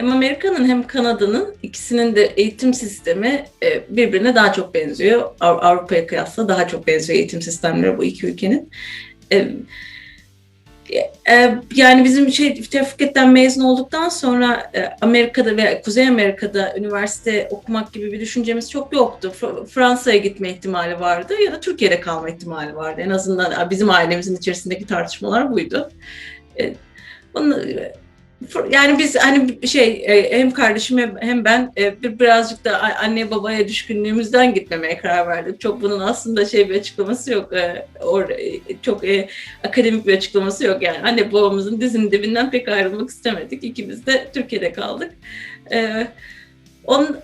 hem Amerika'nın hem Kanada'nın ikisinin de eğitim sistemi e, birbirine daha çok benziyor. Av- Avrupa'ya kıyasla daha çok benziyor eğitim sistemleri bu iki ülkenin. E, e, yani bizim şey tefriketten mezun olduktan sonra Amerika'da ve Kuzey Amerika'da üniversite okumak gibi bir düşüncemiz çok yoktu. Fr- Fransa'ya gitme ihtimali vardı ya da Türkiye'de kalma ihtimali vardı. En azından bizim ailemizin içerisindeki tartışmalar buydu. Bunu, yani biz hani şey e, hem kardeşim hem- ben e, bir birazcık da anne babaya düşkünlüğümüzden gitmemeye karar verdik. Çok bunun aslında şey bir açıklaması yok. E, çok akademik bir açıklaması yok. Yani anne babamızın dizinin dibinden pek ayrılmak istemedik. İkimiz de Türkiye'de kaldık. Onun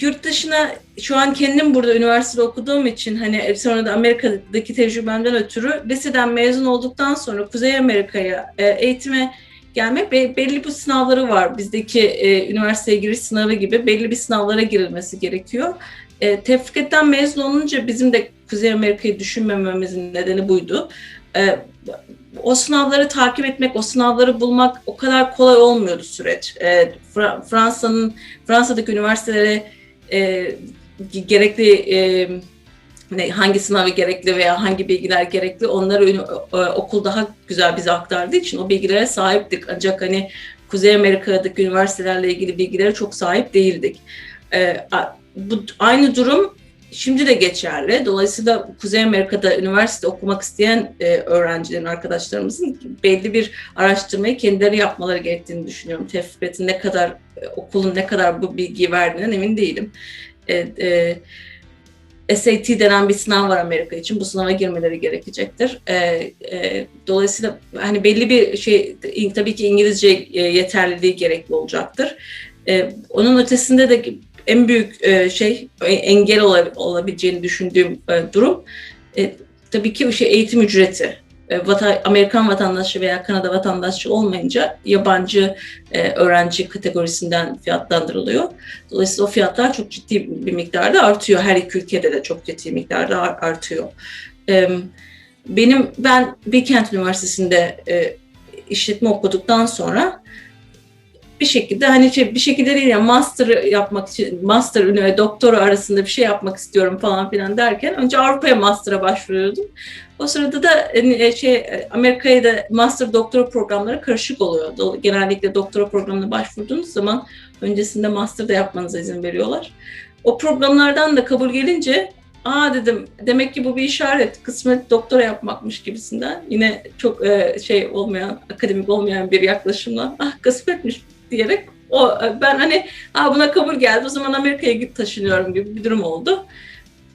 yurt dışına şu an kendim burada üniversitede okuduğum için hani sonra da Amerika'daki tecrübemden ötürü liseden mezun olduktan sonra Kuzey Amerika'ya eğitime gelmek be- belli bir sınavları var. Bizdeki e, üniversiteye giriş sınavı gibi belli bir sınavlara girilmesi gerekiyor. E, tefriketten mezun olunca bizim de Kuzey Amerika'yı düşünmememizin nedeni buydu. E, o sınavları takip etmek, o sınavları bulmak o kadar kolay olmuyordu süreç. E, Fra- Fransa'nın Fransa'daki üniversitelere e, gerekli e, ne, hangi sınavı gerekli veya hangi bilgiler gerekli onları e, okul daha güzel bize aktardığı için o bilgilere sahiptik. Ancak hani Kuzey Amerika'daki üniversitelerle ilgili bilgilere çok sahip değildik. E, bu aynı durum şimdi de geçerli. Dolayısıyla Kuzey Amerika'da üniversite okumak isteyen e, öğrencilerin, arkadaşlarımızın belli bir araştırmayı kendileri yapmaları gerektiğini düşünüyorum. Tefrikatın ne kadar, e, okulun ne kadar bu bilgiyi verdiğinden emin değilim. E, e, SAT denen bir sınav var Amerika için. Bu sınava girmeleri gerekecektir. E, e, dolayısıyla hani belli bir şey, tabii ki İngilizce e, yeterliliği gerekli olacaktır. E, onun ötesinde de en büyük e, şey engel ola- olabileceğini düşündüğüm e, durum e, tabii ki şey eğitim ücreti. E, vata- Amerikan vatandaşı veya Kanada vatandaşı olmayınca yabancı e, öğrenci kategorisinden fiyatlandırılıyor. Dolayısıyla o fiyatlar çok ciddi bir miktarda artıyor. Her iki ülkede de çok ciddi miktarda ar- artıyor. E, benim ben Bilkent Üniversitesi'nde e, işletme okuduktan sonra bir şekilde hani şey, bir şekilde değil ya master yapmak için master ünü doktora arasında bir şey yapmak istiyorum falan filan derken önce Avrupa'ya master'a başvuruyordum. O sırada da hani, şey Amerika'ya da master doktora programları karışık oluyor. Genellikle doktora programına başvurduğunuz zaman öncesinde master da yapmanıza izin veriyorlar. O programlardan da kabul gelince aa dedim demek ki bu bir işaret kısmet doktora yapmakmış gibisinden yine çok e, şey olmayan akademik olmayan bir yaklaşımla ah kısmetmiş diyerek o ben hani Aa, buna kabul geldi o zaman Amerika'ya git taşınıyorum gibi bir durum oldu.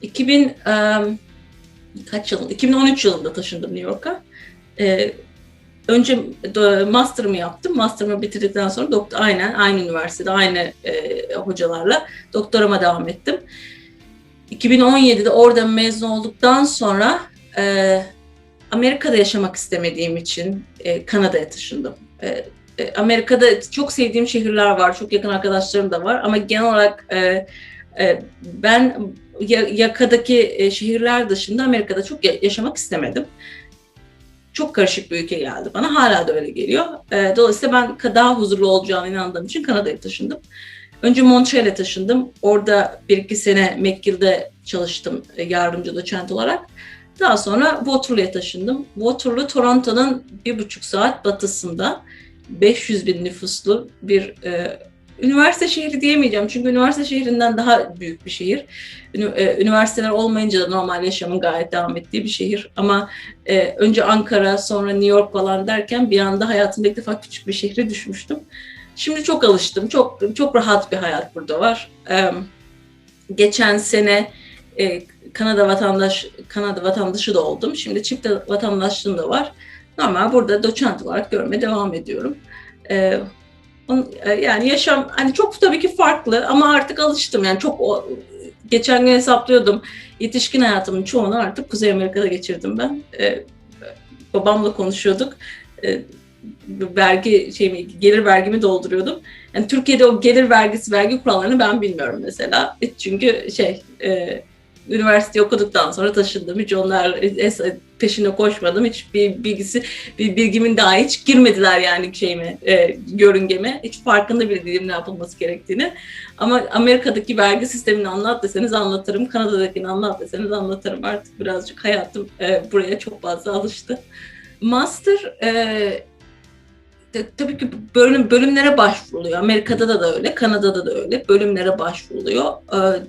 2000 e, kaç yıl? 2013 yılında taşındım New York'a. Önce master'ımı yaptım. Master'ımı bitirdikten sonra doktor aynen aynı üniversitede aynı hocalarla doktorama devam ettim. 2017'de oradan mezun olduktan sonra Amerika'da yaşamak istemediğim için Kanada'ya taşındım. E, Amerika'da çok sevdiğim şehirler var, çok yakın arkadaşlarım da var ama genel olarak e, e, ben ya- yakadaki e, şehirler dışında Amerika'da çok ya- yaşamak istemedim. Çok karışık bir ülke geldi bana, hala da öyle geliyor. E, dolayısıyla ben daha huzurlu olacağına inandığım için Kanada'ya taşındım. Önce Montreal'e taşındım. Orada bir iki sene McGill'de çalıştım e, yardımcı doçent olarak. Daha sonra Waterloo'ya taşındım. Waterloo, Toronto'nun bir buçuk saat batısında 500 bin nüfuslu bir e, üniversite şehri diyemeyeceğim. Çünkü üniversite şehrinden daha büyük bir şehir. E, üniversiteler olmayınca da normal yaşamın gayet devam ettiği bir şehir. Ama e, önce Ankara, sonra New York falan derken bir anda hayatımda ilk defa küçük bir şehre düşmüştüm. Şimdi çok alıştım. Çok çok rahat bir hayat burada var. E, geçen sene e, Kanada vatandaş Kanada vatandaşı da oldum. Şimdi çift vatandaşlığım da var. Normal burada doçent olarak görmeye devam ediyorum. Ee, e, yani yaşam hani çok tabii ki farklı ama artık alıştım. Yani çok o, geçen gün hesaplıyordum. Yetişkin hayatımın çoğunu artık Kuzey Amerika'da geçirdim ben. Ee, babamla konuşuyorduk. Ee, vergi şeyimi gelir vergimi dolduruyordum. Yani Türkiye'de o gelir vergisi vergi kurallarını ben bilmiyorum mesela. Çünkü şey e, üniversite okuduktan sonra taşındım. Hiç onlar peşine koşmadım. Hiç bir bilgisi, bir bilgimin daha hiç girmediler yani şeyime, e, görüngeme. Hiç farkında bile değilim ne yapılması gerektiğini. Ama Amerika'daki vergi sistemini anlat deseniz anlatırım. Kanada'dakini anlat deseniz anlatırım. Artık birazcık hayatım e, buraya çok fazla alıştı. Master e, tabii ki bölüm, bölümlere başvuruluyor. Amerika'da da, da öyle, Kanada'da da öyle. Bölümlere başvuruluyor.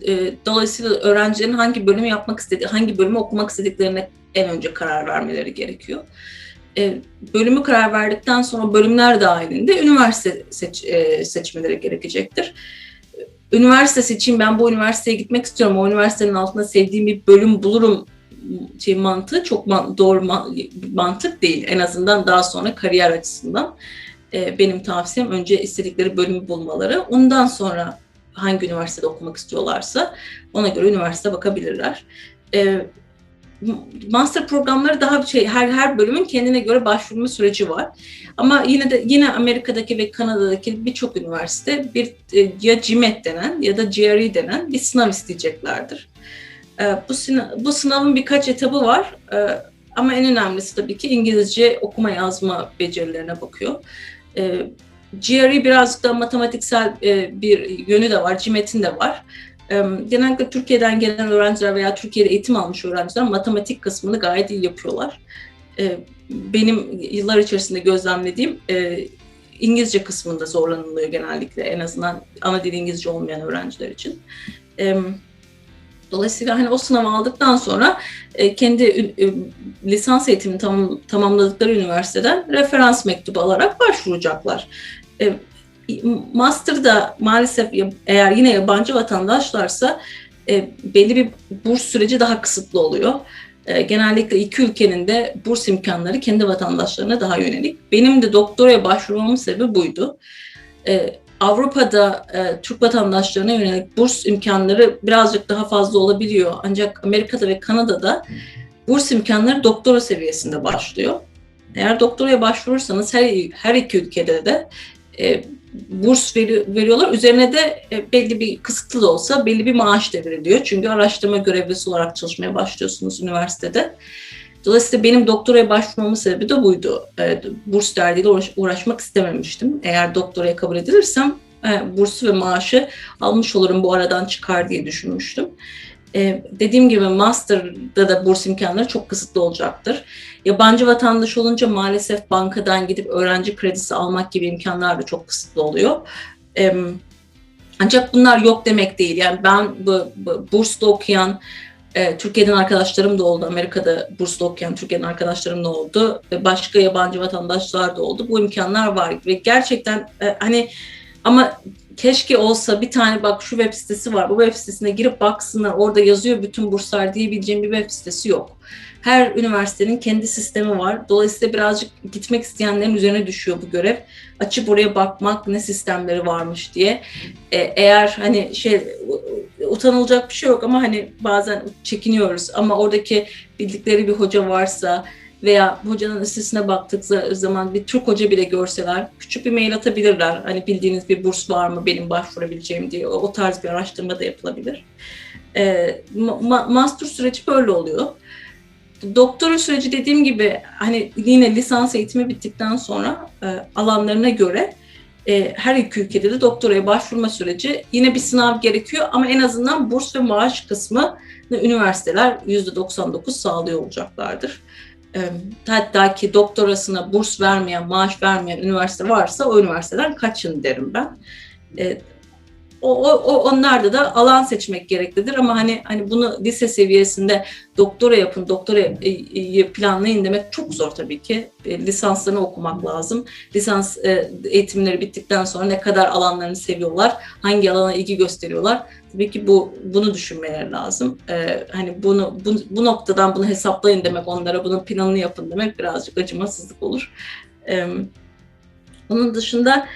E, dolayısıyla öğrencilerin hangi bölümü yapmak istediği, hangi bölümü okumak istediklerine en önce karar vermeleri gerekiyor. E, bölümü karar verdikten sonra bölümler dahilinde üniversite seç, e, seçmeleri gerekecektir. Üniversite seçeyim, ben bu üniversiteye gitmek istiyorum, o üniversitenin altında sevdiğim bir bölüm bulurum şey mantığı çok man, doğru man, mantık değil. En azından daha sonra kariyer açısından e, benim tavsiyem önce istedikleri bölümü bulmaları. Ondan sonra hangi üniversitede okumak istiyorlarsa ona göre üniversite bakabilirler. E, master programları daha bir şey her her bölümün kendine göre başvurma süreci var. Ama yine de yine Amerika'daki ve Kanada'daki birçok üniversite bir e, ya GMAT denen ya da GRE denen bir sınav isteyeceklerdir. E, bu bu sınavın birkaç etabı var. E, ama en önemlisi tabii ki İngilizce okuma yazma becerilerine bakıyor. E, GRE birazcık da matematiksel e, bir yönü de var, GMAT'in de var genellikle Türkiye'den gelen öğrenciler veya Türkiye'de eğitim almış öğrenciler matematik kısmını gayet iyi yapıyorlar. Benim yıllar içerisinde gözlemlediğim İngilizce kısmında zorlanılıyor genellikle en azından ana dil İngilizce olmayan öğrenciler için. Dolayısıyla hani o sınavı aldıktan sonra kendi lisans eğitimini tamamladıkları üniversiteden referans mektubu alarak başvuracaklar. Master'da maalesef eğer yine yabancı vatandaşlarsa e, belli bir burs süreci daha kısıtlı oluyor. E, genellikle iki ülkenin de burs imkanları kendi vatandaşlarına daha yönelik. Benim de doktoraya başvurmamın sebebi buydu. E, Avrupa'da e, Türk vatandaşlarına yönelik burs imkanları birazcık daha fazla olabiliyor. Ancak Amerika'da ve Kanada'da burs imkanları doktora seviyesinde başlıyor. Eğer doktoraya başvurursanız her, her iki ülkede de e, burs veri, veriyorlar. Üzerine de e, belli bir kısıtlı da olsa belli bir maaş da veriliyor. Çünkü araştırma görevlisi olarak çalışmaya başlıyorsunuz üniversitede. Dolayısıyla benim doktoraya başvurmamın sebebi de buydu. E, burs derdiyle uğraş, uğraşmak istememiştim. Eğer doktoraya kabul edilirsem e, bursu ve maaşı almış olurum bu aradan çıkar diye düşünmüştüm. E, dediğim gibi master'da da burs imkanları çok kısıtlı olacaktır. Yabancı vatandaş olunca maalesef bankadan gidip öğrenci kredisi almak gibi imkanlar da çok kısıtlı oluyor. E, ancak bunlar yok demek değil. Yani ben bu, bu burslu okuyan e, Türkiye'den arkadaşlarım da oldu. Amerika'da burslu okuyan Türkiye'den arkadaşlarım da oldu. E, başka yabancı vatandaşlar da oldu. Bu imkanlar var ve gerçekten e, hani ama keşke olsa bir tane bak şu web sitesi var. Bu web sitesine girip baksınlar. Orada yazıyor bütün burslar diyebileceğim bir web sitesi yok. Her üniversitenin kendi sistemi var. Dolayısıyla birazcık gitmek isteyenlerin üzerine düşüyor bu görev. Açıp oraya bakmak ne sistemleri varmış diye. Ee, eğer hani şey utanılacak bir şey yok ama hani bazen çekiniyoruz. Ama oradaki bildikleri bir hoca varsa, veya hocanın sitesine baktık zaman bir Türk hoca bile görseler küçük bir mail atabilirler. Hani bildiğiniz bir burs var mı benim başvurabileceğim diye o, o tarz bir araştırma da yapılabilir. E, ma- master süreci böyle oluyor. Doktora süreci dediğim gibi hani yine lisans eğitimi bittikten sonra e, alanlarına göre e, her iki ülkede de doktoraya başvurma süreci yine bir sınav gerekiyor ama en azından burs ve maaş kısmı üniversiteler %99 sağlıyor olacaklardır hatta ki doktorasına burs vermeyen, maaş vermeyen üniversite varsa o üniversiteden kaçın derim ben. E, o, o, onlarda da alan seçmek gereklidir ama hani hani bunu lise seviyesinde doktora yapın, doktora e, e, planlayın demek çok zor tabii ki. Lisanslarını okumak lazım. Lisans eğitimleri bittikten sonra ne kadar alanlarını seviyorlar, hangi alana ilgi gösteriyorlar tabii ki bu bunu düşünmeleri lazım. Hani bunu bu, bu noktadan bunu hesaplayın demek onlara bunun planını yapın demek birazcık acımasızlık olur. Ee, onun dışında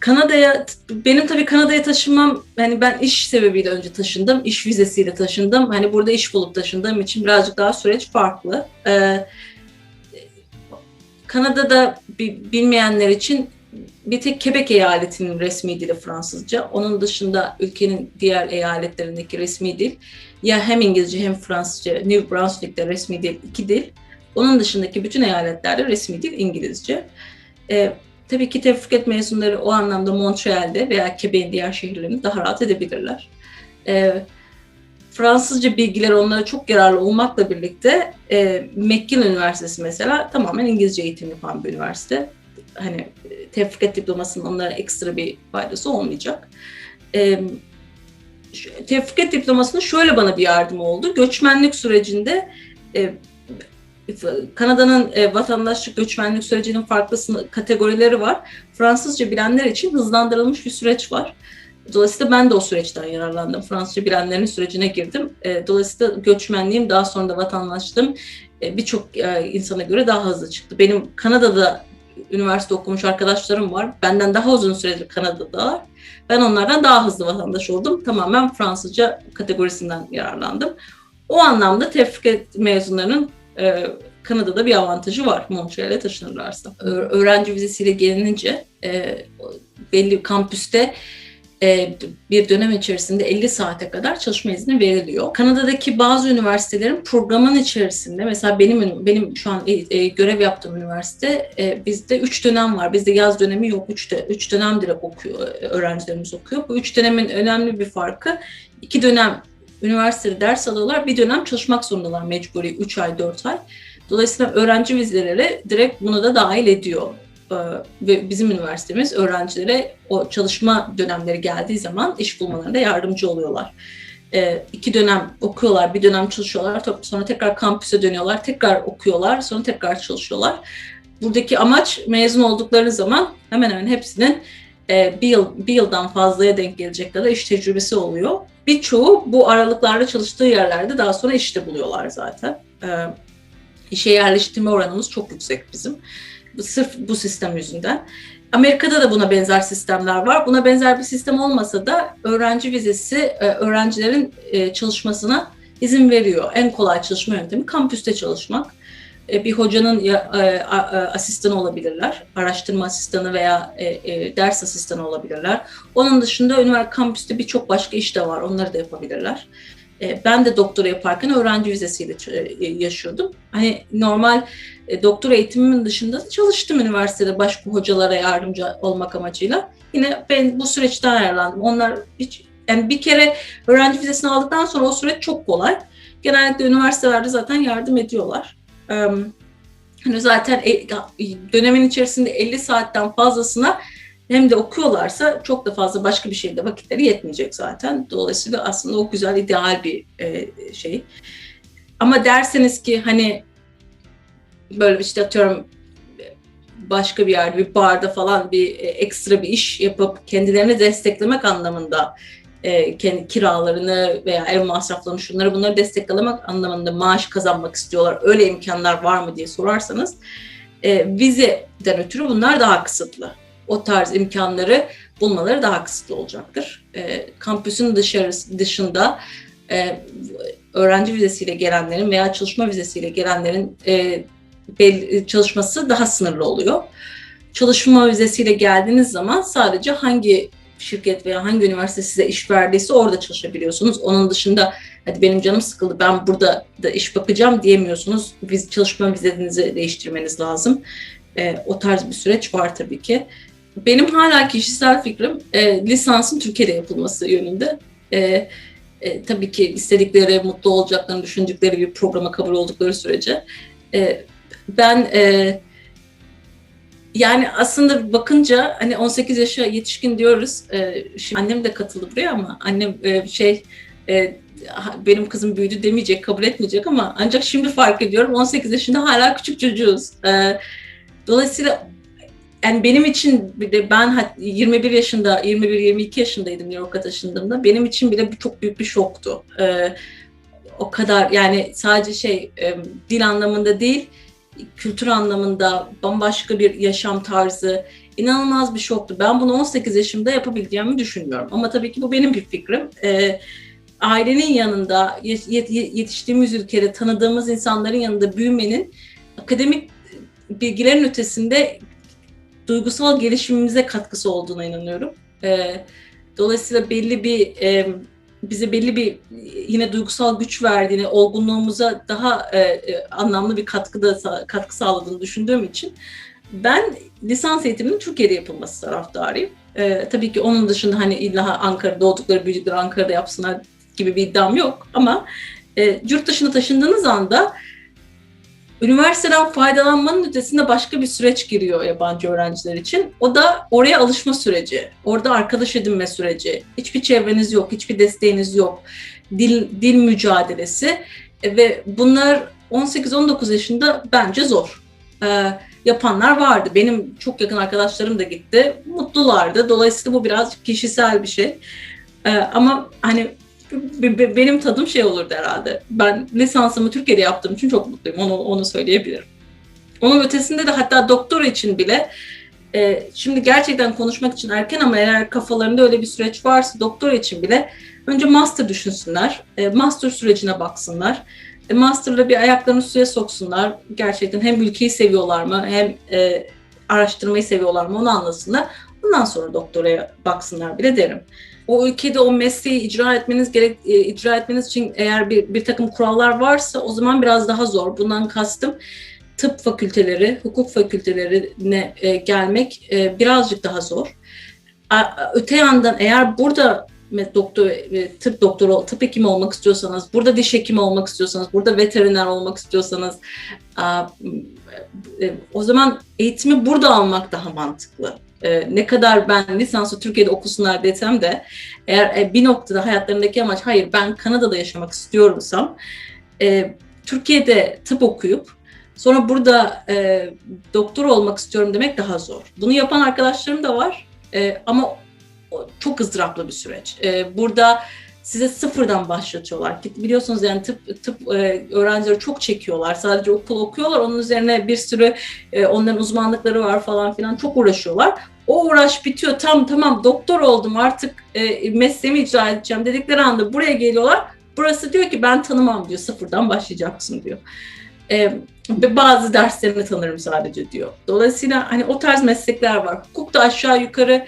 Kanada'ya benim tabii Kanada'ya taşınmam hani ben iş sebebiyle önce taşındım. iş vizesiyle taşındım. Hani burada iş bulup taşındığım için birazcık daha süreç farklı. Ee, Kanada'da bilmeyenler için bir tek Quebec eyaletinin resmi dili Fransızca. Onun dışında ülkenin diğer eyaletlerindeki resmi dil ya hem İngilizce hem Fransızca. New Brunswick'te resmi dil iki dil. Onun dışındaki bütün eyaletlerde resmi dil İngilizce. E, tabii ki tevfikat mezunları o anlamda Montreal'de veya Quebec'in diğer şehirlerinde daha rahat edebilirler. E, Fransızca bilgiler onlara çok yararlı olmakla birlikte e, McGill Üniversitesi mesela tamamen İngilizce eğitim yapan bir üniversite. Hani tevfikat diplomasının onlara ekstra bir faydası olmayacak. E, tevfikat diplomasının şöyle bana bir yardım oldu. Göçmenlik sürecinde e, Kanada'nın e, vatandaşlık göçmenlik sürecinin farklı kategorileri var. Fransızca bilenler için hızlandırılmış bir süreç var. Dolayısıyla ben de o süreçten yararlandım. Fransızca bilenlerin sürecine girdim. E, dolayısıyla göçmenliğim daha sonra da vatandaşlığım e, birçok e, insana göre daha hızlı çıktı. Benim Kanada'da üniversite okumuş arkadaşlarım var. Benden daha uzun süredir Kanada'dalar. Ben onlardan daha hızlı vatandaş oldum. Tamamen Fransızca kategorisinden yararlandım. O anlamda tefrik mezunlarının e, Kanada'da bir avantajı var Montreal'e taşınırlarsa. Öğrenci vizesiyle gelinince e, belli kampüste e, bir dönem içerisinde 50 saate kadar çalışma izni veriliyor. Kanada'daki bazı üniversitelerin programın içerisinde mesela benim benim şu an e, e, görev yaptığım üniversite bizde 3 dönem var. Bizde yaz dönemi yok. 3 de, üç dönem direkt okuyor öğrencilerimiz okuyor. Bu 3 dönemin önemli bir farkı 2 dönem üniversitede ders alıyorlar. Bir dönem çalışmak zorundalar mecburi 3 ay 4 ay. Dolayısıyla öğrenci vizeleri direkt bunu da dahil ediyor. Ee, ve bizim üniversitemiz öğrencilere o çalışma dönemleri geldiği zaman iş bulmalarında yardımcı oluyorlar. E, iki dönem okuyorlar, bir dönem çalışıyorlar, sonra tekrar kampüse dönüyorlar, tekrar okuyorlar, sonra tekrar çalışıyorlar. Buradaki amaç mezun oldukları zaman hemen hemen hepsinin bir, yıl, bir yıldan fazlaya denk gelecek kadar iş tecrübesi oluyor. Birçoğu bu aralıklarda çalıştığı yerlerde daha sonra işte buluyorlar zaten. E, işe yerleştirme oranımız çok yüksek bizim. Sırf bu sistem yüzünden. Amerika'da da buna benzer sistemler var. Buna benzer bir sistem olmasa da öğrenci vizesi e, öğrencilerin e, çalışmasına izin veriyor. En kolay çalışma yöntemi kampüste çalışmak. E, bir hocanın asistanı olabilirler, araştırma asistanı veya ders asistanı olabilirler. Onun dışında üniversite kampüste birçok başka iş de var, onları da yapabilirler. E, ben de doktora yaparken öğrenci vizesiyle e, yaşıyordum. Hani normal e, doktora eğitimimin dışında da çalıştım üniversitede başka hocalara yardımcı olmak amacıyla. Yine ben bu süreçten ayarlandım. Onlar hiç yani bir kere öğrenci vizesini aldıktan sonra o süreç çok kolay. Genellikle üniversitelerde zaten yardım ediyorlar. Hani zaten dönemin içerisinde 50 saatten fazlasına hem de okuyorlarsa çok da fazla başka bir şeyde vakitleri yetmeyecek zaten. Dolayısıyla aslında o güzel ideal bir e, şey. Ama derseniz ki hani böyle işte atıyorum başka bir yerde bir barda falan bir e, ekstra bir iş yapıp kendilerini desteklemek anlamında e, kendi kiralarını veya ev masraflarını şunları bunları desteklemek anlamında maaş kazanmak istiyorlar. Öyle imkanlar var mı diye sorarsanız e, vizeden ötürü bunlar daha kısıtlı o tarz imkanları bulmaları daha kısıtlı olacaktır. E, kampüsün dışarısı, dışında e, öğrenci vizesiyle gelenlerin veya çalışma vizesiyle gelenlerin e, belli, çalışması daha sınırlı oluyor. Çalışma vizesiyle geldiğiniz zaman sadece hangi şirket veya hangi üniversite size iş verdiyse orada çalışabiliyorsunuz. Onun dışında hadi benim canım sıkıldı ben burada da iş bakacağım diyemiyorsunuz. Biz çalışma vizenizi değiştirmeniz lazım. E, o tarz bir süreç var tabii ki. Benim hala kişisel fikrim e, lisansın Türkiye'de yapılması yönünde. E, e, tabii ki istedikleri, mutlu olacaklarını düşündükleri bir programa kabul oldukları sürece. E, ben e, yani aslında bakınca hani 18 yaşa yetişkin diyoruz. E, şimdi annem de katıldı buraya ama annem e, şey e, benim kızım büyüdü demeyecek, kabul etmeyecek ama ancak şimdi fark ediyorum 18 yaşında hala küçük çocuğuz. E, dolayısıyla yani benim için bile ben 21 yaşında, 21-22 yaşındaydım New York'a taşındığımda. Benim için bile çok büyük bir şoktu. Ee, o kadar yani sadece şey e, dil anlamında değil, kültür anlamında bambaşka bir yaşam tarzı inanılmaz bir şoktu. Ben bunu 18 yaşımda yapabileceğimi düşünmüyorum. Ama tabii ki bu benim bir fikrim. Ee, ailenin yanında, yetiştiğimiz ülkede tanıdığımız insanların yanında büyümenin akademik bilgilerin ötesinde duygusal gelişimimize katkısı olduğuna inanıyorum. E, dolayısıyla belli bir e, bize belli bir yine duygusal güç verdiğini, olgunluğumuza daha e, e, anlamlı bir katkıda katkı sağladığını düşündüğüm için ben lisans eğitiminin Türkiye'de yapılması taraftarıyım. E, tabii ki onun dışında hani illa Ankara'da doğdukları, büyüdükleri Ankara'da yapsınlar gibi bir iddiam yok ama e, yurt dışına taşındığınız anda üniversiteden faydalanmanın ötesinde başka bir süreç giriyor yabancı öğrenciler için. O da oraya alışma süreci, orada arkadaş edinme süreci. Hiçbir çevreniz yok, hiçbir desteğiniz yok. Dil, dil mücadelesi e, ve bunlar 18-19 yaşında bence zor. Ee, yapanlar vardı. Benim çok yakın arkadaşlarım da gitti. Mutlulardı. Dolayısıyla bu biraz kişisel bir şey. Ee, ama hani benim tadım şey olurdu herhalde. Ben lisansımı Türkiye'de yaptığım için çok mutluyum. Onu, onu söyleyebilirim. Onun ötesinde de hatta doktor için bile e, şimdi gerçekten konuşmak için erken ama eğer kafalarında öyle bir süreç varsa doktor için bile önce master düşünsünler. E, master sürecine baksınlar. E, master'la bir ayaklarını suya soksunlar. Gerçekten hem ülkeyi seviyorlar mı hem e, araştırmayı seviyorlar mı onu anlasınlar. Ondan sonra doktoraya baksınlar bile derim o ülkede o mesleği icra etmeniz gerek e, icra etmeniz için eğer bir, bir takım kurallar varsa o zaman biraz daha zor. Bundan kastım tıp fakülteleri, hukuk fakültelerine e, gelmek e, birazcık daha zor. A, öte yandan eğer burada doktor, e, tıp doktoru, tıp hekimi olmak istiyorsanız, burada diş hekimi olmak istiyorsanız, burada veteriner olmak istiyorsanız, e, o zaman eğitimi burada almak daha mantıklı e, ne kadar ben lisansı Türkiye'de okusunlar desem de eğer e, bir noktada hayatlarındaki amaç hayır ben Kanada'da yaşamak istiyorumsam e, Türkiye'de tıp okuyup sonra burada e, doktor olmak istiyorum demek daha zor. Bunu yapan arkadaşlarım da var e, ama çok ızdıraplı bir süreç. E, burada size sıfırdan başlatıyorlar. Biliyorsunuz yani tıp, tıp e, öğrencileri çok çekiyorlar. Sadece okul okuyorlar. Onun üzerine bir sürü e, onların uzmanlıkları var falan filan. Çok uğraşıyorlar. O uğraş bitiyor. Tam tamam doktor oldum artık e, mesleğimi icra edeceğim dedikleri anda buraya geliyorlar. Burası diyor ki ben tanımam diyor. Sıfırdan başlayacaksın diyor. E, bazı derslerini tanırım sadece diyor. Dolayısıyla hani o tarz meslekler var. Hukukta aşağı yukarı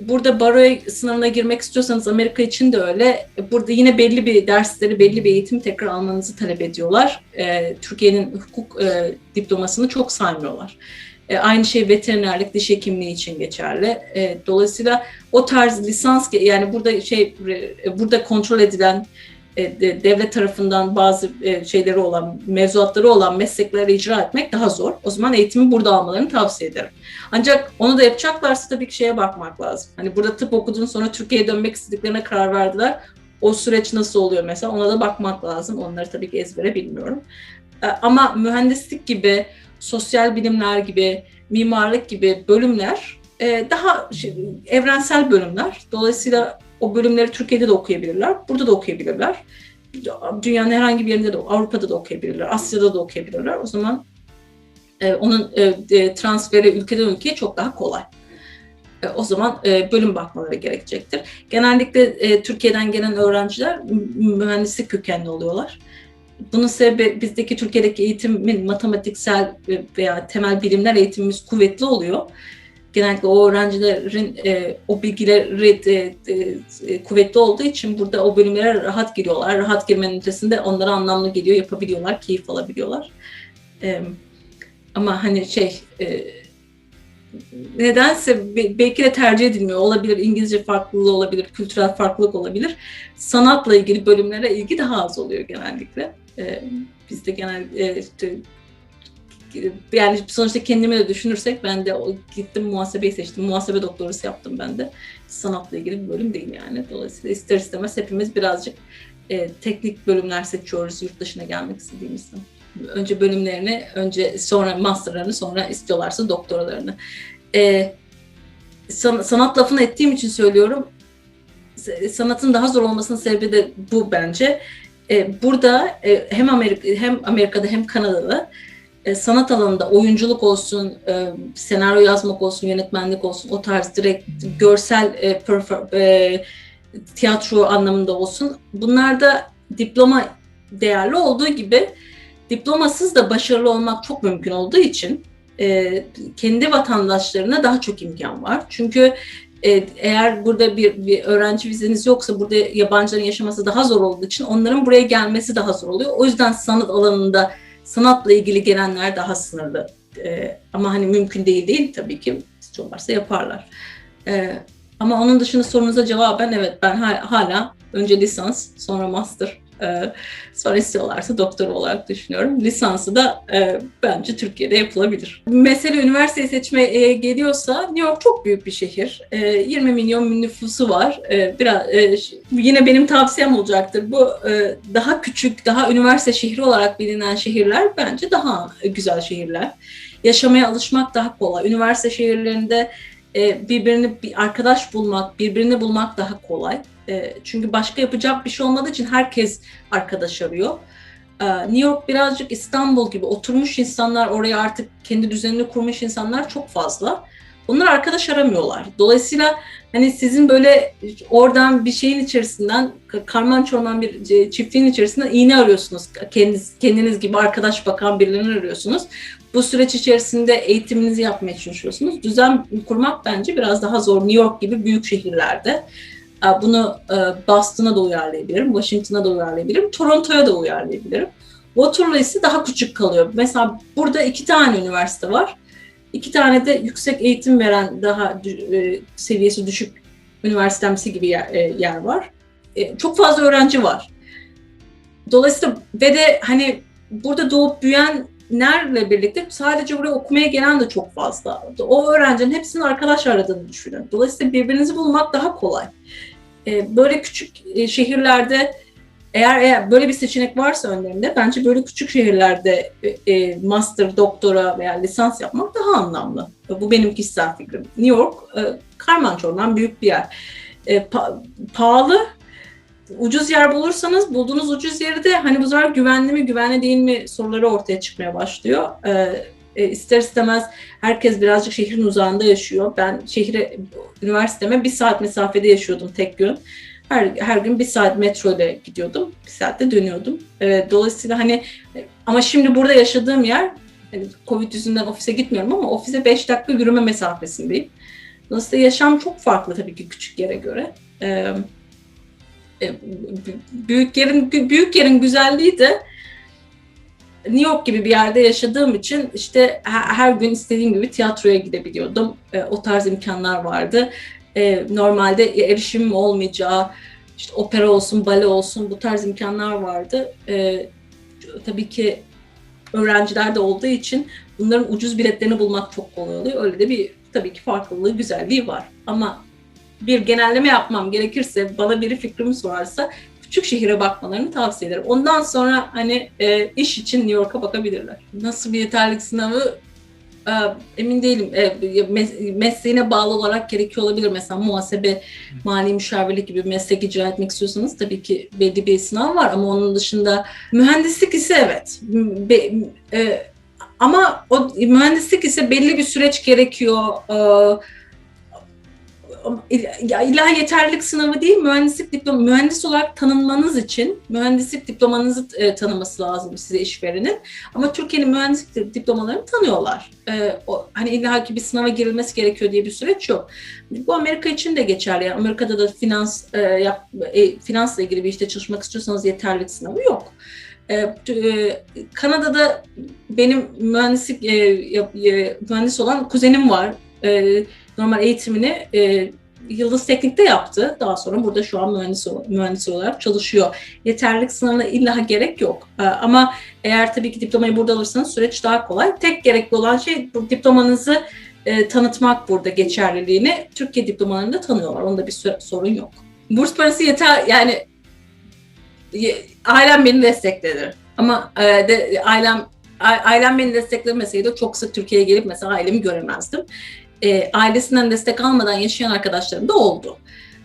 burada baro sınavına girmek istiyorsanız Amerika için de öyle. Burada yine belli bir dersleri, belli bir eğitim tekrar almanızı talep ediyorlar. E, Türkiye'nin hukuk e, diplomasını çok saymıyorlar. E, aynı şey veterinerlik, diş hekimliği için geçerli. E, dolayısıyla o tarz lisans yani burada şey e, burada kontrol edilen e, devlet tarafından bazı e, şeyleri olan, mevzuatları olan meslekleri icra etmek daha zor. O zaman eğitimi burada almalarını tavsiye ederim. Ancak onu da yapacaklarsa tabii ki şeye bakmak lazım. Hani burada tıp okudun sonra Türkiye'ye dönmek istediklerine karar verdiler. O süreç nasıl oluyor mesela ona da bakmak lazım. Onları tabii ki ezbere bilmiyorum. Ama mühendislik gibi sosyal bilimler gibi, mimarlık gibi bölümler e, daha şey, evrensel bölümler. Dolayısıyla o bölümleri Türkiye'de de okuyabilirler, burada da okuyabilirler. Dünyanın herhangi bir yerinde de, Avrupa'da da okuyabilirler, Asya'da da okuyabilirler. O zaman e, onun e, transferi ülkeden ülkeye çok daha kolay. O zaman bölüm bakmaları gerekecektir. Genellikle Türkiye'den gelen öğrenciler mühendislik kökenli oluyorlar. Bunun sebebi bizdeki Türkiye'deki eğitimin matematiksel veya temel bilimler eğitimimiz kuvvetli oluyor. Genellikle o öğrencilerin e, o bilgileri e, e, kuvvetli olduğu için burada o bölümlere rahat giriyorlar. Rahat girmenin ötesinde onlara anlamlı geliyor, yapabiliyorlar, keyif alabiliyorlar. E, ama hani şey e, nedense belki de tercih edilmiyor. Olabilir İngilizce farklılığı olabilir, kültürel farklılık olabilir. Sanatla ilgili bölümlere ilgi daha az oluyor genellikle. E, bizde genel e, işte, yani sonuçta kendimi de düşünürsek ben de gittim muhasebeyi seçtim. Muhasebe doktorası yaptım ben de. Sanatla ilgili bir bölüm değil yani. Dolayısıyla ister istemez hepimiz birazcık e, teknik bölümler seçiyoruz yurt dışına gelmek istediğimizde. Önce bölümlerini, önce sonra masterlarını, sonra istiyorlarsa doktoralarını. E, san, sanat lafını ettiğim için söylüyorum. Sanatın daha zor olmasının sebebi de bu bence e, burada e, hem Amerika hem Amerika'da hem Kanada'da e, sanat alanında oyunculuk olsun, senaryo yazmak olsun, yönetmenlik olsun, o tarz direkt görsel tiyatro anlamında olsun. Bunlarda diploma değerli olduğu gibi diplomasız da başarılı olmak çok mümkün olduğu için kendi vatandaşlarına daha çok imkan var. Çünkü e, eğer burada bir, bir öğrenci vizeniz yoksa burada yabancıların yaşaması daha zor olduğu için onların buraya gelmesi daha zor oluyor. O yüzden sanat alanında sanatla ilgili gelenler daha sınırlı. E, ama hani mümkün değil değil tabii ki istiyorlarsa yaparlar. E, ama onun dışında sorunuza cevaben evet ben hala önce lisans sonra master e, sonra istiyorlarsa doktor olarak düşünüyorum. Lisansı da e, bence Türkiye'de yapılabilir. Mesele üniversite seçmeye geliyorsa New York çok büyük bir şehir. E, 20 milyon nüfusu var. E, biraz e, yine benim tavsiyem olacaktır. Bu e, daha küçük, daha üniversite şehri olarak bilinen şehirler bence daha güzel şehirler. Yaşamaya alışmak daha kolay. Üniversite şehirlerinde birbirini bir arkadaş bulmak, birbirini bulmak daha kolay. E, çünkü başka yapacak bir şey olmadığı için herkes arkadaş arıyor. E, New York birazcık İstanbul gibi oturmuş insanlar, oraya artık kendi düzenini kurmuş insanlar çok fazla. Onlar arkadaş aramıyorlar. Dolayısıyla hani sizin böyle oradan bir şeyin içerisinden karman çorman bir çiftliğin içerisinden iğne arıyorsunuz. Kendiniz, kendiniz gibi arkadaş bakan birilerini arıyorsunuz. Bu süreç içerisinde eğitiminizi yapmaya çalışıyorsunuz. Düzen kurmak bence biraz daha zor. New York gibi büyük şehirlerde. Bunu e, Boston'a da uyarlayabilirim, Washington'a da uyarlayabilirim, Toronto'ya da uyarlayabilirim. Waterloo ise daha küçük kalıyor. Mesela burada iki tane üniversite var. İki tane de yüksek eğitim veren daha e, seviyesi düşük üniversitemsi gibi yer, e, var. Çok fazla öğrenci var. Dolayısıyla ve de hani burada doğup büyüyenlerle birlikte sadece buraya okumaya gelen de çok fazla. O öğrencinin hepsinin arkadaş aradığını düşünün. Dolayısıyla birbirinizi bulmak daha kolay. E, böyle küçük e, şehirlerde eğer, eğer böyle bir seçenek varsa önlerinde bence böyle küçük şehirlerde e, master, doktora veya lisans yapmak daha anlamlı. Bu benim kişisel fikrim. New York karman çorman büyük bir yer. Pa- pahalı, ucuz yer bulursanız bulduğunuz ucuz yeri de hani bu sefer güvenli mi güvenli değil mi soruları ortaya çıkmaya başlıyor. E, ister istemez herkes birazcık şehrin uzağında yaşıyor. Ben şehre, üniversiteme bir saat mesafede yaşıyordum tek gün. Her, her gün bir saat metro ile gidiyordum. Bir saatte dönüyordum. E, dolayısıyla hani ama şimdi burada yaşadığım yer hani Covid yüzünden ofise gitmiyorum ama ofise 5 dakika yürüme mesafesindeyim. Dolayısıyla yaşam çok farklı tabii ki küçük yere göre. E, e büyük yerin büyük yerin güzelliği de New York gibi bir yerde yaşadığım için işte her, gün istediğim gibi tiyatroya gidebiliyordum. E, o tarz imkanlar vardı. E, normalde erişimim olmayacağı, işte opera olsun, bale olsun bu tarz imkanlar vardı. E, tabii ki öğrenciler de olduğu için bunların ucuz biletlerini bulmak çok kolay oluyor. Öyle de bir tabii ki farklılığı, güzelliği var. Ama bir genelleme yapmam gerekirse, bana biri fikrimi sorarsa küçük şehire bakmalarını tavsiye ederim. Ondan sonra hani e, iş için New York'a bakabilirler. Nasıl bir yeterlik sınavı e, emin değilim. E, mesleğine bağlı olarak gerekiyor olabilir. Mesela muhasebe, mali müşavirlik gibi meslek icra etmek istiyorsanız tabii ki belli bir sınav var ama onun dışında mühendislik ise evet. Be, e, ama o mühendislik ise belli bir süreç gerekiyor. E, illa yeterlilik sınavı değil, mühendislik diploma, mühendis olarak tanınmanız için mühendislik diplomanızı e, tanıması lazım size işverenin. Ama Türkiye'nin mühendislik diplomalarını tanıyorlar. E, o, hani illa ki bir sınava girilmesi gerekiyor diye bir süreç yok. Bu Amerika için de geçerli. Yani Amerika'da da finans e, yap, e, finansla ilgili bir işte çalışmak istiyorsanız yeterlilik sınavı yok. E, e, Kanada'da benim mühendislik e, e, mühendis olan kuzenim var. E, normal eğitimini e, Yıldız Teknik'te yaptı. Daha sonra burada şu an mühendis, mühendis olarak çalışıyor. Yeterlilik sınavına illa gerek yok. E, ama eğer tabii ki diplomayı burada alırsanız süreç daha kolay. Tek gerekli olan şey bu diplomanızı e, tanıtmak burada geçerliliğini. Türkiye diplomalarında tanıyorlar. Onda bir sorun yok. Burs parası yeter yani ailem beni destekledi. Ama e, de, ailem ailem beni desteklemeseydi çok sık Türkiye'ye gelip mesela ailemi göremezdim e, ailesinden destek almadan yaşayan arkadaşlarım da oldu.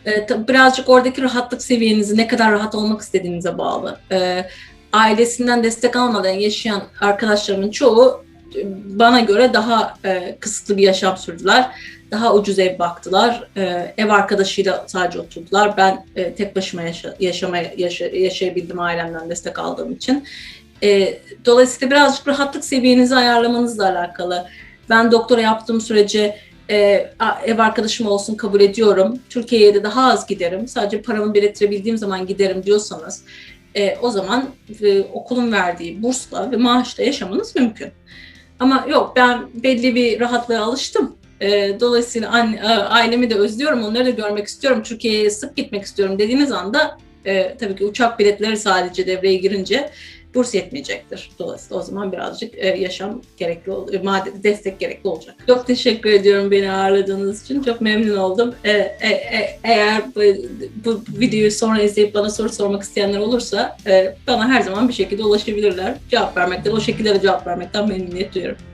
E, birazcık oradaki rahatlık seviyenizi ne kadar rahat olmak istediğinize bağlı. E, ailesinden destek almadan yaşayan arkadaşlarımın çoğu e, bana göre daha e, kısıtlı bir yaşam sürdüler. Daha ucuz ev baktılar. E, ev arkadaşıyla sadece oturdular. Ben e, tek başıma yaşa, yaşamaya, yaşa, yaşayabildim ailemden destek aldığım için. E, dolayısıyla birazcık rahatlık seviyenizi ayarlamanızla alakalı ben doktora yaptığım sürece e, ev arkadaşım olsun kabul ediyorum. Türkiye'ye de daha az giderim. Sadece paramı biriktirebildiğim zaman giderim diyorsanız e, o zaman e, okulun verdiği bursla ve maaşla yaşamanız mümkün. Ama yok ben belli bir rahatlığa alıştım. E, dolayısıyla anne, ailemi de özlüyorum, onları da görmek istiyorum, Türkiye'ye sık gitmek istiyorum dediğiniz anda e, tabii ki uçak biletleri sadece devreye girince burs yetmeyecektir. Dolayısıyla o zaman birazcık e, yaşam gerekli, madde, destek gerekli olacak. Çok teşekkür ediyorum beni ağırladığınız için. Çok memnun oldum. E, e, e, eğer bu, bu videoyu sonra izleyip bana soru sormak isteyenler olursa e, bana her zaman bir şekilde ulaşabilirler. Cevap vermekten, o şekilde cevap vermekten memnuniyet duyuyorum.